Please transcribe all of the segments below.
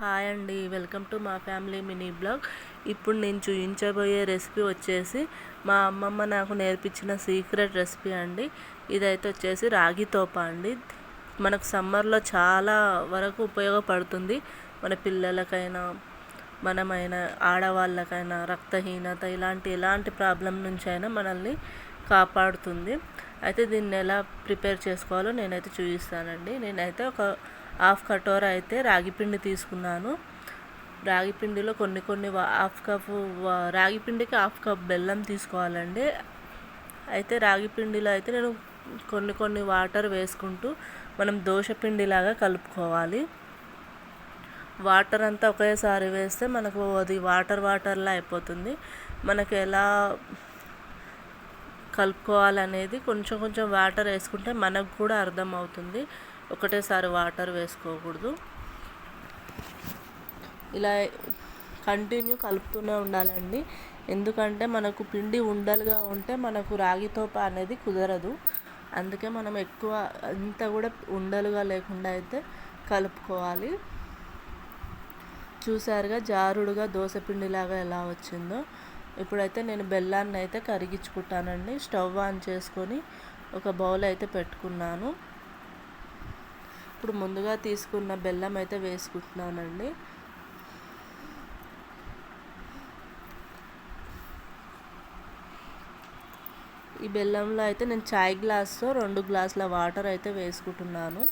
Hi అండి. Welcome to మా family mini blog. ఇప్పుడు నేను చూపించబోయే రెసిపీ వచ్చేసి మా అమ్మమ్మ నాకు నేర్పించిన సీక్రెట్ రెసిపీ అండి. ఇదైతే వచ్చేసి రాగి తోప అండి. మనకు సమ్మర్లో చాలా వరకు ఉపయోగపడుతుంది. మన పిల్లలకైనా మనమైనా ఆడవాళ్ళకైనా రక్తహీనత ఇలాంటి ఎలాంటి ప్రాబ్లం నుంచి అయినా మనల్ని కాపాడుతుంది. అయితే దీన్ని ఎలా ప్రిపేర్ చేసుకోవాలో నేనైతే చూపిస్తానండి నేనైతే ఒక హాఫ్ కటోర అయితే రాగి పిండి తీసుకున్నాను. రాగి పిండిలో కొన్ని కొన్ని హాఫ్ కప్ రాగి పిండికి హాఫ్ కప్ బెల్లం తీసుకోవాలండి. అయితే రాగి పిండిలో అయితే నేను కొన్ని కొన్ని వాటర్ వేసుకుంటూ మనం దోశ పిండిలాగా కలుపుకోవాలి. వాటర్ అంతా ఒకేసారి వేస్తే మనకు అది వాటర్ వాటర్లా అయిపోతుంది. మనకు ఎలా కలుపుకోవాలనేది కొంచెం కొంచెం వాటర్ వేసుకుంటే మనకు కూడా అర్థమవుతుంది. ఒకటేసారి వాటర్ వేసుకోకూడదు. ఇలా కంటిన్యూ కలుపుతూనే ఉండాలండి. ఎందుకంటే మనకు పిండి ఉండలుగా ఉంటే మనకు రాగితోప అనేది కుదరదు. అందుకే మనం ఎక్కువ అంత కూడా ఉండలుగా లేకుండా అయితే కలుపుకోవాలి. చూసారుగా జారుడుగా దోశపిండిలాగా ఎలా వచ్చిందో. ఇప్పుడైతే నేను బెల్లాన్ని అయితే కరిగించుకుంటానండి. స్టవ్ ఆన్ చేసుకొని ఒక బౌల్ అయితే పెట్టుకున్నాను. ఇప్పుడు ముందుగా తీసుకున్న బెల్లం అయితే వేసుకుంటున్నానండి. ఈ బెల్లంలో అయితే నేను చాయ్ గ్లాస్తో రెండు గ్లాసుల వాటర్ అయితే వేసుకుంటున్నాను.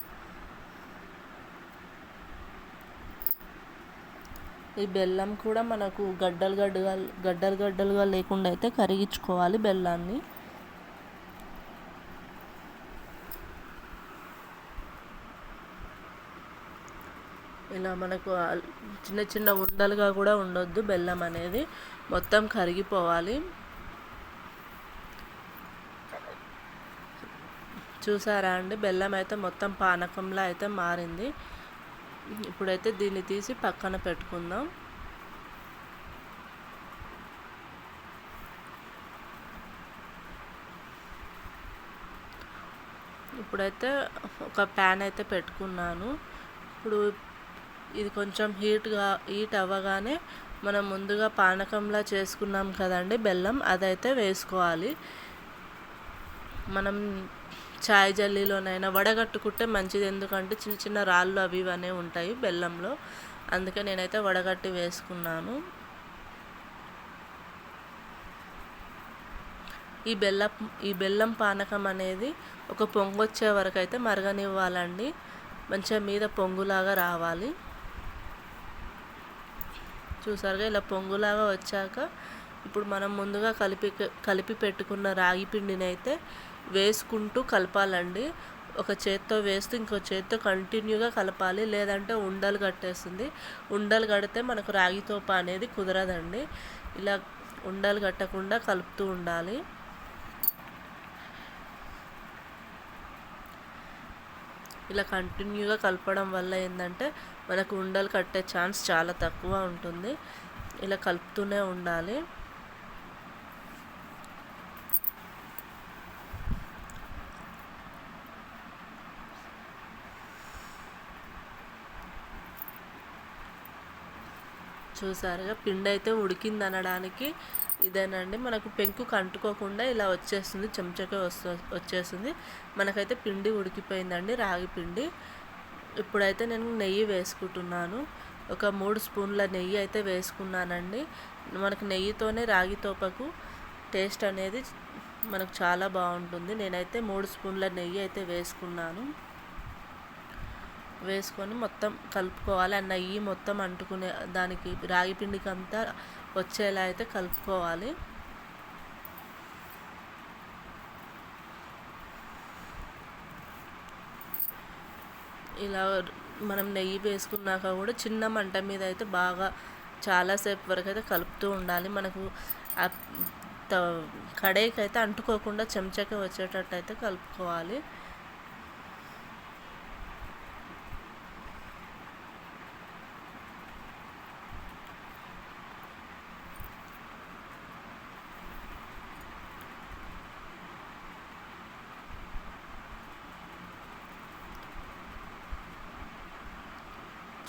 ఈ బెల్లం కూడా మనకు గడ్డలు గడ్డగా గడ్డలు గడ్డలుగా లేకుండా అయితే కరిగించుకోవాలి బెల్లాన్ని. ఇలా మనకు చిన్న చిన్న ఉండలుగా కూడా ఉండొద్దు. బెల్లం అనేది మొత్తం కరిగిపోవాలి. చూసారా అండి? బెల్లం అయితే మొత్తం పానకంలా అయితే మారింది. ఇప్పుడైతే దీన్ని తీసి పక్కన పెట్టుకుందాం. ఇప్పుడైతే ఒక ప్యాన్ అయితే పెట్టుకున్నాను. ఇప్పుడు ఇది కొంచెం హీట్గా హీట్ అవ్వగానే మనం ముందుగా పానకంలా చేసుకున్నాం కదండి బెల్లం అదైతే వేసుకోవాలి. మనం చాయ్ జల్లీలోనైనా వడగట్టుకుంటే మంచిది ఎందుకంటే చిన్న చిన్న రాళ్ళు అవి ఇవన్నీ ఉంటాయి బెల్లంలో. అందుకే నేనైతే వడగట్టి వేసుకున్నాను. ఈ బెల్లం ఈ బెల్లం పానకం అనేది ఒక పొంగు వచ్చే వరకు అయితే మరగనివ్వాలండి. మంచిగా మీద పొంగులాగా రావాలి. చూసారుగా ఇలా పొంగులాగా వచ్చాక ఇప్పుడు మనం ముందుగా కలిపి కలిపి పెట్టుకున్న రాగి పిండిని అయితే వేసుకుంటూ కలపాలండి. ఒక చేత్తో వేస్తూ ఇంకో చేత్తో కంటిన్యూగా కలపాలి. లేదంటే ఉండలు కట్టేస్తుంది. ఉండలు కడితే మనకు రాగి తోప అనేది కుదరదండి. ఇలా ఉండలు కట్టకుండా కలుపుతూ ఉండాలి. ఇలా కంటిన్యూగా కలపడం వల్ల ఏంటంటే మనకు ఉండలు కట్టే ఛాన్స్ చాలా తక్కువ ఉంటుంది. ఇలా కలుపుతూనే ఉండాలి. చూసారుగా. పిండి అయితే ఉడికింది అనడానికి ఇదేనండి. మనకు పెంకు కంటుకోకుండా ఇలా వచ్చేస్తుంది. చెంచకే వస్తు వచ్చేస్తుంది. మనకైతే పిండి ఉడికిపోయిందండి రాగి పిండి. ఇప్పుడైతే నేను నెయ్యి వేసుకుంటున్నాను. ఒక మూడు స్పూన్ల నెయ్యి అయితే వేసుకున్నానండి. మనకు నెయ్యితోనే రాగి తోపకు టేస్ట్ అనేది మనకు చాలా బాగుంటుంది. నేనైతే మూడు స్పూన్ల నెయ్యి అయితే వేసుకున్నాను. వేసుకొని మొత్తం కలుపుకోవాలి. ఆ నెయ్యి మొత్తం అంటుకునే దానికి రాగి పిండికి అంతా వచ్చేలా అయితే కలుపుకోవాలి. ఇలా మనం నెయ్యి వేసుకున్నాక కూడా చిన్న మంట మీద అయితే బాగా చాలాసేపు వరకు అయితే కలుపుతూ ఉండాలి. మనకు కడాయికి అయితే అంటుకోకుండా చెంచాకి వచ్చేటట్టు అయితే కలుపుకోవాలి.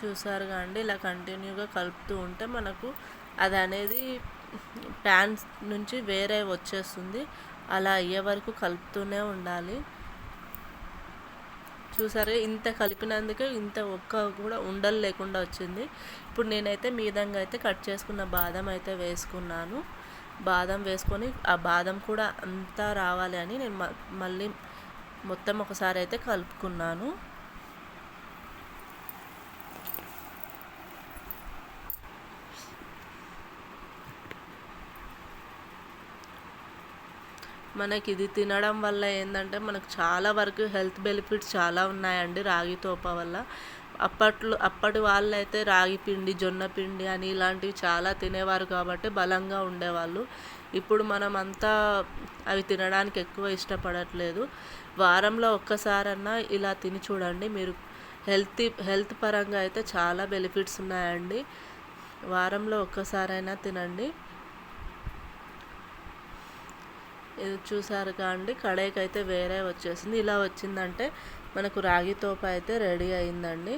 చూసారుగా అండి. ఇలా కంటిన్యూగా కలుపుతూ ఉంటే మనకు అది అనేది ప్యాన్ నుంచి వేరే వచ్చేస్తుంది. అలా అయ్యే వరకు కలుపుతూనే ఉండాలి. చూసారు? ఇంత కలిపినందుకే ఇంత ఒక్క కూడా ఉండలు లేకుండా వచ్చింది. ఇప్పుడు నేనైతే మీదంగా అయితే కట్ చేసుకున్న బాదం అయితే వేసుకున్నాను. బాదం వేసుకొని ఆ బాదం కూడా అంతా రావాలి అని నేను మళ్ళీ మొత్తం ఒకసారి అయితే కలుపుకున్నాను. మనకి ఇది తినడం వల్ల ఏంటంటే మనకు చాలా వరకు హెల్త్ బెనిఫిట్స్ చాలా ఉన్నాయండి రాగి తోప వల్ల. అప్పట్లో అప్పటి వాళ్ళు అయితే రాగి పిండి జొన్న పిండి అని ఇలాంటివి చాలా తినేవారు కాబట్టి బలంగా ఉండేవాళ్ళు. ఇప్పుడు మనం అంతా అవి తినడానికి ఎక్కువ ఇష్టపడట్లేదు. వారంలో ఒక్కసారన్నా ఇలా తిని చూడండి. మీరు హెల్తీ హెల్త్ పరంగా అయితే చాలా బెనిఫిట్స్ ఉన్నాయండి. వారంలో ఒక్కసారైనా తినండి. ఇది చూసారుగా అండి? కడాయికి అయితే వేరే వచ్చేసింది. ఇలా వచ్చిందంటే మనకు రాగి తోప అయితే రెడీ అయిందండి.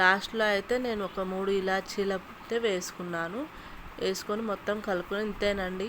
లాస్ట్లో అయితే నేను ఒక మూడు ఇలాచీలు అయితే వేసుకున్నాను. వేసుకొని మొత్తం కలుపుకొని ఇంతేనండి.